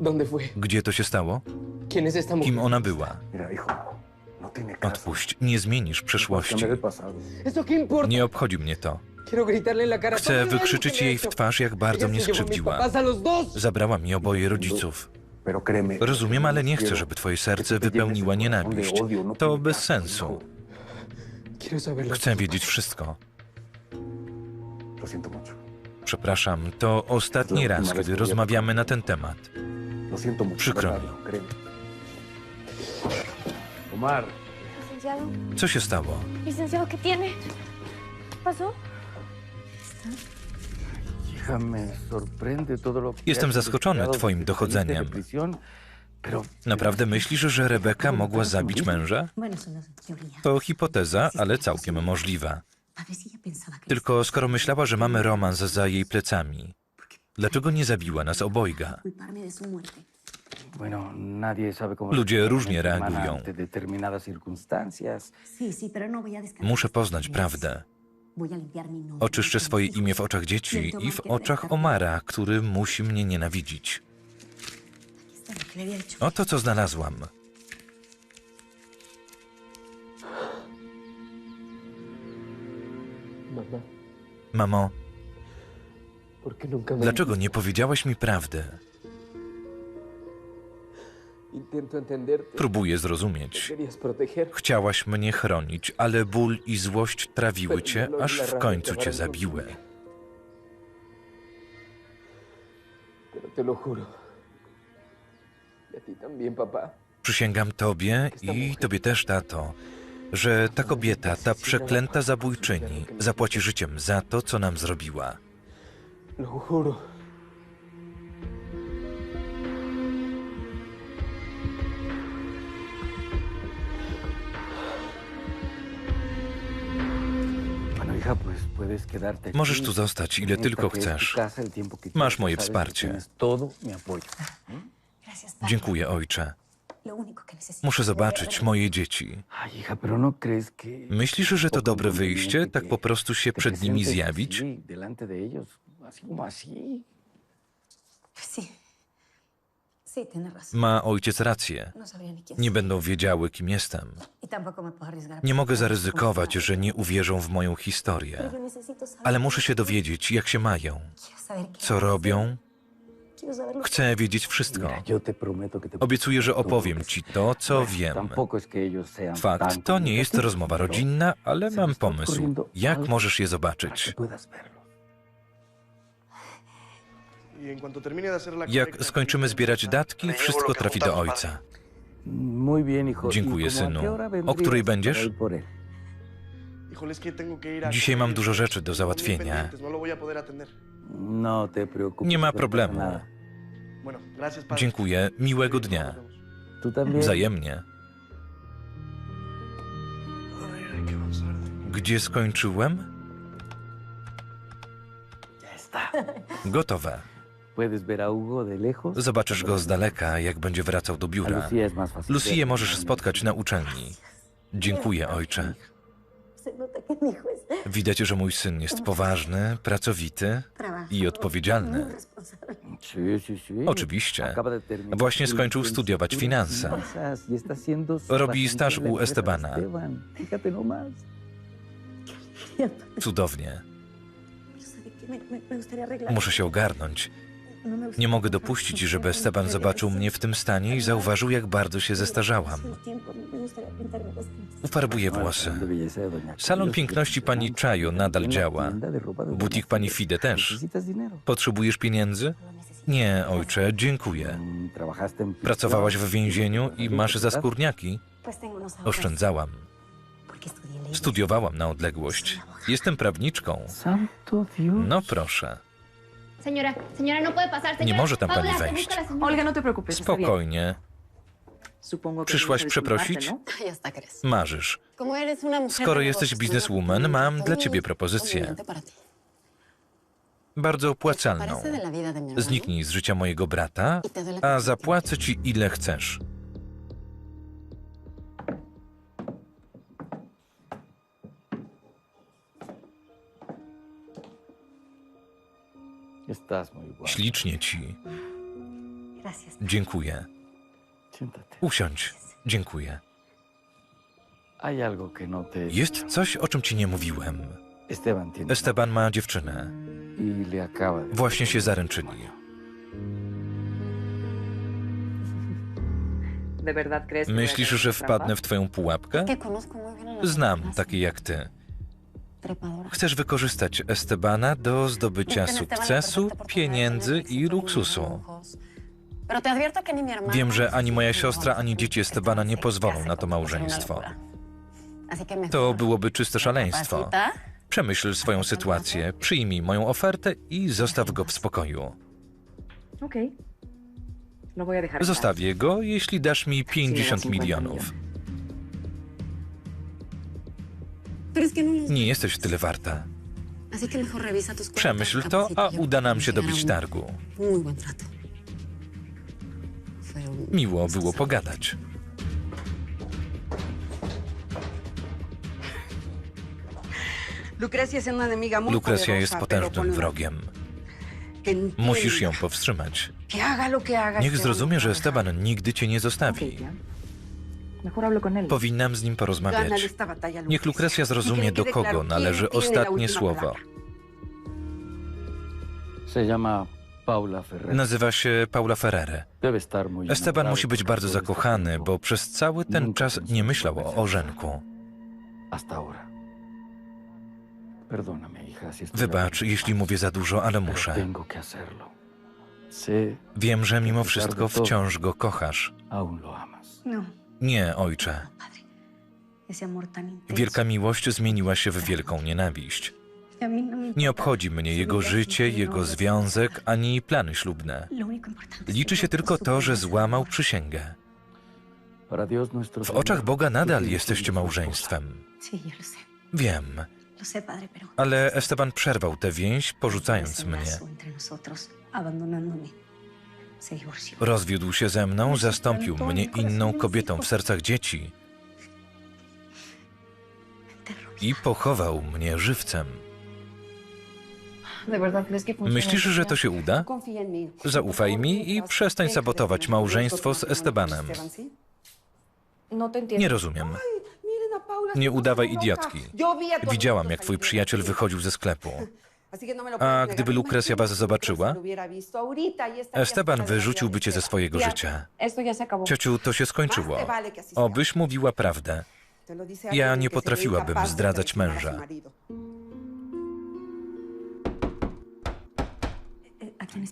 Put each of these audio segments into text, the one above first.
¿Dónde fue? Gdzie to się stało? ¿Quién es esta mujer? Kim ona była? Mira, hijo, no. Odpuść, nie zmienisz przeszłości. Cambiar el pasado. ¿Eso qué importa? Nie obchodzi mnie to. Quiero gritarle en la cara. Chcę "Papá, mira lo wykrzyczeć que me ha jej w hecho". twarz, jak bardzo Ella mnie se llevó a mis skrzywdziła. papás a los dos. Zabrała mi oboje rodziców. Pero créeme. Rozumiem, ale nie chcę, żeby twoje serce wypełniła nienawiść. no To bez sensu. hijo. Quiero saberlo. Chcę wiedzieć wszystko. Lo siento mucho. Przepraszam, to ostatni raz, kiedy rozmawiamy na ten temat. Lo siento mucho. Przykro mi. Créeme. Omar, Licenciado, Co się stało? licenciado, ¿qué tiene? Jestem zaskoczony twoim dochodzeniem. Naprawdę myślisz, że Rebeka mogła zabić męża? No. To hipoteza, ale całkiem możliwa. Tylko skoro myślała, że mamy romans za jej plecami, dlaczego nie zabiła nas obojga? Ludzie różnie reagują. no. Muszę poznać prawdę. Oczyszczę swoje imię w oczach dzieci i w oczach Omara, który musi mnie nienawidzić. Oto co znalazłam. Mamo, dlaczego nie powiedziałaś mi prawdy? Próbuję zrozumieć. Chciałaś mnie chronić, ale ból i złość trawiły cię, aż w końcu cię zabiły. Y. Przysięgam tobie i tobie też, tato, że ta kobieta, ta przeklęta zabójczyni, zapłaci życiem za to, co nam zrobiła. Lo juro. Quedarte aquí. Możesz tu zostać, ile tylko chcesz. Masz moje wsparcie. Dziękuję, ojcze. Muszę zobaczyć moje dzieci. No. Myślisz, że to dobre wyjście, tak po prostu się przed nimi zjawić? Así. Ma ojciec rację. No Nie będą wiedziały, kim jestem. Nie mogę zaryzykować, że nie uwierzą w moją historię. Ale muszę się dowiedzieć, jak się mają, co robią. Chcę wiedzieć wszystko. Obiecuję, że opowiem ci to, co wiem. Fakt, to nie jest rozmowa rodzinna, ale mam pomysł. Jak możesz je zobaczyć? Jak skończymy zbierać datki, wszystko trafi do ojca. Dziękuję, ¿Y synu. O której będziesz? Dzisiaj mam dużo rzeczy do załatwienia. No. No. Nie ma problemu. Dziękuję, miłego dnia. Wzajemnie. Gdzie skończyłem? Gotowe. Zobaczysz go z daleka, jak będzie wracał do biura. Lucię możesz spotkać na uczelni. Dziękuję, ojcze. Widać, że mój syn jest poważny, pracowity i odpowiedzialny. Oczywiście. Właśnie skończył studiować finanse. y Robi staż u Estebana. Cudownie. Muszę się ogarnąć. Nie mogę dopuścić, żeby Esteban zobaczył mnie w tym stanie i zauważył, jak bardzo się zestarzałam. Ufarbuję włosy. Salon piękności pani. Chayo nadal działa. Butik pani Fide. Też. Potrzebujesz pieniędzy? Nie, ojcze, dziękuję. Pracowałaś w więzieniu i masz zaskórniaki? Oszczędzałam. Studiowałam na odległość. Jestem prawniczką. No proszę. Señora, señora, no puede pasar, señora. Nie może tam pani Paula, se wejść. busca la señora. Olga, no te preocupes. está bien. Spokojnie. Supongo que Przyszłaś disculparte, przeprosić? ¿no? Marzysz. Skoro jesteś bizneswoman, ¿no? mam dla ciebie propozycję. Bardzo opłacalną. Zniknij z życia mojego brata, Y a zapłacę ci ile chcesz. Ślicznie ci. Dziękuję. Usiądź. Dziękuję. No Jest coś, o czym ci nie mówiłem. Esteban ma dziewczynę. Y. Właśnie się zaręczyli. ¿De verdad crees que voy a Myślisz, że wpadnę w twoją pułapkę? Znam takie jak ty. Chcesz wykorzystać Estebana do zdobycia sukcesu, pieniędzy i luksusu. Wiem, że ni ani moja siostra, ani dzieci Estebana nie pozwolą na to małżeństwo. To byłoby czyste szaleństwo. Przemyśl swoją sytuację, przyjmij moją ofertę i zostaw go w spokoju. En Zostawię go, jeśli dasz mi paz. 50 Sí, me das 50 milionów. Nie jesteś tyle warta. Przemyśl to, a uda nam się dobić targu. Miło było pogadać. Lukrecja jest potężnym wrogiem. Musisz ją powstrzymać. Niech zrozumie, że no. Esteban nigdy cię nie zostawi. Powinnam z nim porozmawiać. Niech Lukrecja zrozumie, do kogo należy ostatnie słowo. Nazywa się Paula Ferrere. Esteban musi być bardzo este zakochany, bo przez cały ten czas nie myślał o estoy Wybacz, jeśli mówię za dużo, ale muszę. Wiem, że mimo wszystko wciąż go kochasz. No, Nie, ojcze. Wielka miłość zmieniła się w wielką nienawiść. Nie obchodzi mnie jego życie, jego związek, ani plany ślubne. Liczy się tylko to, że złamał przysięgę. W oczach Boga nadal jesteście małżeństwem. Wiem, ale Esteban przerwał tę więź, porzucając mnie. Rozwiódł się ze mną, zastąpił mnie inną kobietą w sercach dzieci i pochował mnie żywcem. ¿De verdad crees que funciona Myślisz, że to się uda? Zaufaj mi i przestań sabotować małżeństwo z Estebanem. No. Nie rozumiem. Nie udawaj idiotki. Widziałam, jak twój przyjaciel wychodził ze sklepu. No A gdyby. Lukrecja was zobaczyła, y Esteban wyrzuciłby cię ze swojego życia. Ciociu, to się skończyło. Obyś mówiła prawdę. Ja nie potrafiłabym zdradzać męża.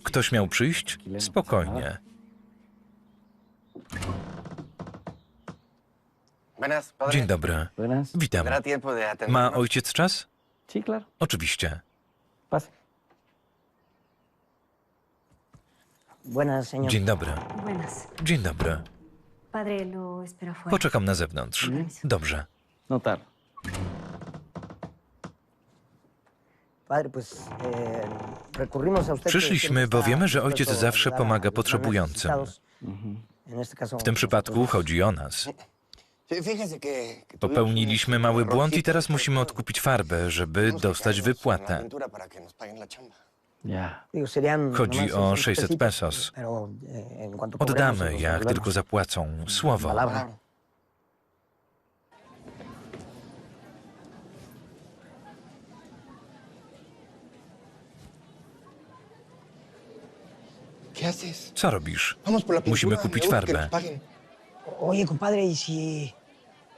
Ktoś miał przyjść? Spokojnie. Dzień dobry. Witam. Ma ojciec czas? Oczywiście. Buenas, señor. Dzień dobry. Buenas. Dzień dobry. Padre, lo espero afuera. Poczekam na zewnątrz. Dobrze. No. Padre, pues eh, recurrimos a usted. que Przyszliśmy, siempre bo está wiemy, że dispuesto ojciec a zawsze ayudar a pomaga los más potrzebującym. necesitados. En este caso, W tym przypadku chodzi o nas. Tuvimos Popełniliśmy mały błąd i teraz musimy odkupić farbę, żeby dostać wypłatę. Chodzi o 600 600 pesitos, pesos. Eh, Oddamy, jak tylko zapłacą. Słowo. Co robisz? Musimy kupić farbę.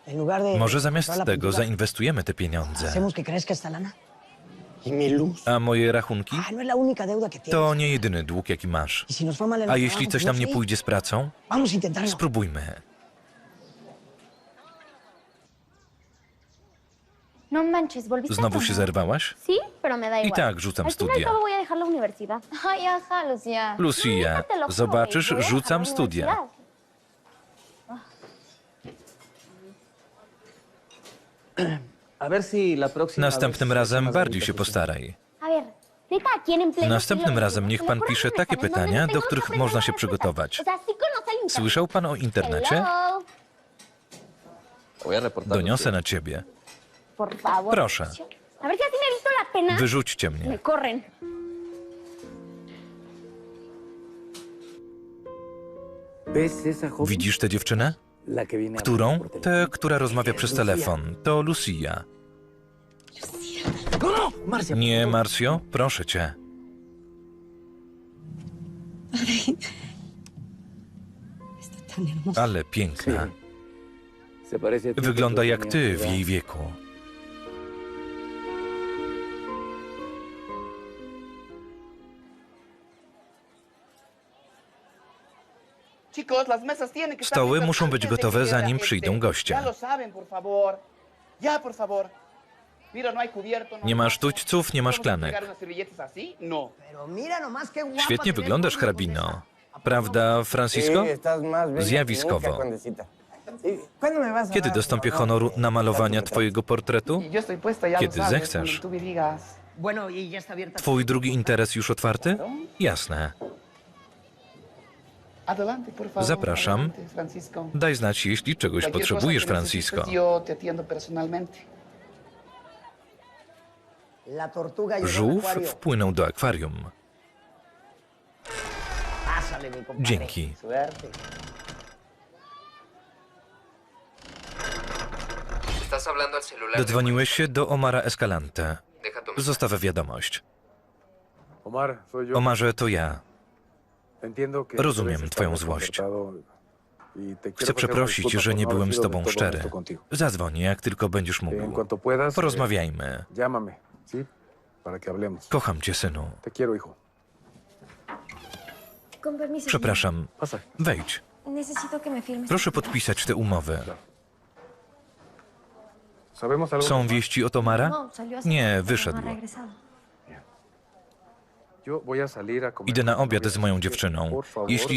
¿y. Może zamiast tego zainwestujemy te pieniądze. A moje rachunki? Ah, no. To nie jedyny dług, jaki masz. Y A jeśli coś nam nie pójdzie z pracą? Spróbujmy. No manches, ¿volviste a Znowu się zerwałaś? Sí, pero me da I tak rzucam Al final studia. todo voy a dejar la universidad. Ay, ajá, Lucía. Lucia, zobaczysz, güey, voy a rzucam la studia. universidad. A ver si la próxima Następnym razem bardziej się postaraj. A ver, neta, ¿a quién en pleno Następnym razem niech pan pisze takie pytania, do tengamos que których można się przygotować. Słyszał pan o internecie? Doniosę na ciebie. Proszę. Wyrzućcie mnie. Widzisz tę dziewczynę? Którą? Tę, która rozmawia przez telefon. To Lucia. No, no, Nie. Marcio, proszę cię. Ale piękna. Wygląda jak ty w jej wieku. Stoły muszą być gotowe, zanim przyjdą goście. No no Nie ma sztućców, nie ma ¿Vamos a szklanek. No. Świetnie wyglądasz, hrabino. Prawda, Francisco? Zjawiskowo. nunca, Condecita. ¿Y ¿Cuándo me vas a Kiedy dostąpię honor honoru namalowania twojego portretu? Y Kiedy zechcesz. y. Twój drugi interes już otwarty? Jasne. Zapraszam. Daj znać, jeśli czegoś potrzebujesz, Francisco. Al Żółw wpłynął do akwarium. Dzięki. Dodzwoniłeś się do Omara Escalante. Zostaw wiadomość. Omarze, to ja. Rozumiem twoją złość. y te Chcę przeprosić, że nie no byłem z tobą szczery. Zadzwoń, jak tylko będziesz mógł. Porozmawiajmy. eh, hablemos. Kocham cię, synu. Te. Przepraszam. Wejdź. Proszę podpisać. ¿Sabemos algo? Są wieści od Omara? No, Nie, pero wyszedł. No ha regresado. Yo voy a salir a comer Idę na obiad z moją dziewczyną. Jeśli